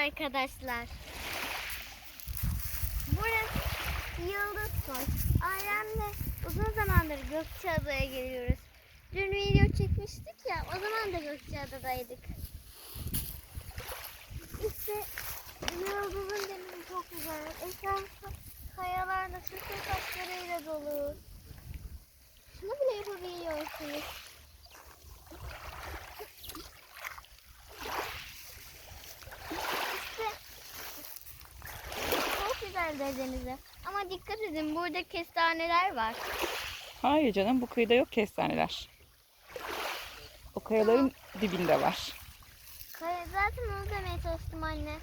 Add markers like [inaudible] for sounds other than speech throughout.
arkadaşlar. Burası Yıldız Koy. Ailemle uzun zamandır Gökçeada'ya geliyoruz. Dün video çekmiştik ya o zaman da Gökçeada'daydık. İşte Yıldız'ın denizi çok güzel. Etrafı kayalarla çökür taşlarıyla dolu. Şunu bile yapabiliyorsunuz. İşte de denize. Ama dikkat edin burada kestaneler var. Hayır canım bu kıyıda yok kestaneler. O kayaların dibinde var. Kaya- Zaten onu demeye çalıştım anne.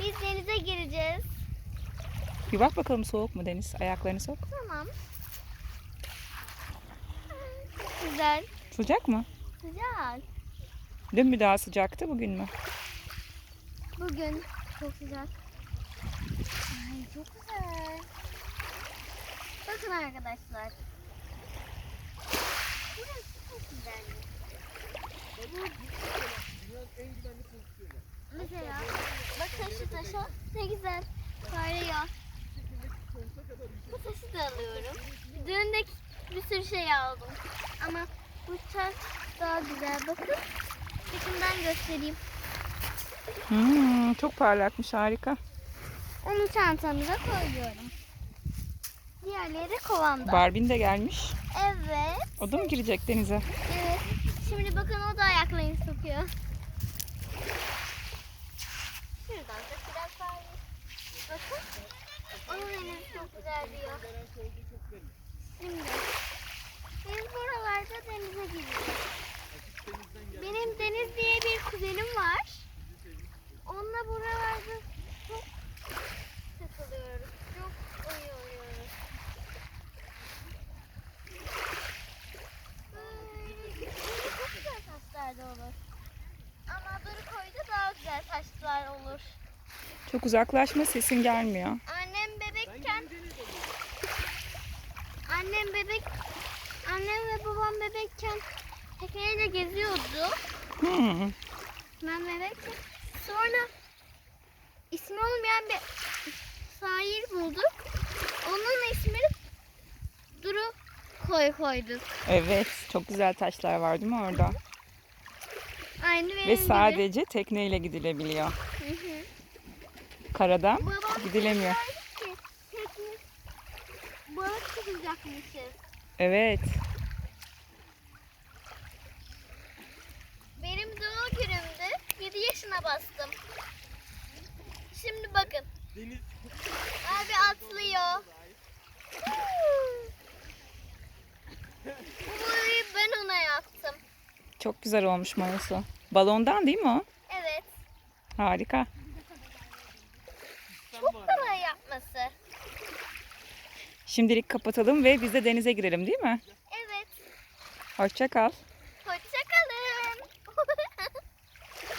Biz denize gireceğiz. Bir bak bakalım soğuk mu deniz? Ayaklarını sok. Tamam. Çok güzel. Sıcak mı? Güzel. Dün mü daha sıcaktı bugün mü? Bugün çok sıcak. Ay çok güzel. Bakın arkadaşlar. Burası çok güzel. Mesela bakın şu taşa ne güzel parlıyor. Bu taşı da alıyorum. Dün de bir sürü şey aldım. Ama bu taş daha güzel. Bakın. Yakından göstereyim. Hmm, çok parlakmış harika. Onu çantamıza koyuyorum. Diğerleri kovamda. Barbin de gelmiş. Evet. O da mı girecek denize? Evet. Şimdi bakın o da ayaklarını sokuyor. Şuradan da biraz daha. Bakın. Onun elini çok güzel diyor. Şimdi. Biz buralarda denize giriyoruz. Benim Deniz diye bir kuzenim var. Onunla buralarda çok takılıyoruz. Çok oyun oynuyoruz. Böyle çok güzel taşlar da olur. Ama böyle koyda daha güzel taşlar olur. Çok uzaklaşma sesin gelmiyor. Annem bebekken annem bebek annem ve babam bebekken tekneyle geziyordu. Hmm. Ben bebekken. Sonra ismi olmayan bir sahil bulduk. Onun ismini Duru koy koyduk. Evet çok güzel taşlar var değil mi orada? Aynı benim Ve gibi. sadece tekneyle gidilebiliyor. Hı hı. Karadan Babam gidilemiyor. dedi ki, tekne balık tutacakmışız. Evet. Benim doğum günümdü. 7 yaşına bastım. Şimdi bakın. Abi atlıyor. [laughs] Bu boyayı ben ona yaptım. Çok güzel olmuş mayosu. Balondan değil mi o? Evet. Harika. Çok kolay yapması. Şimdilik kapatalım ve biz de denize girelim değil mi? Evet. Hoşça kal.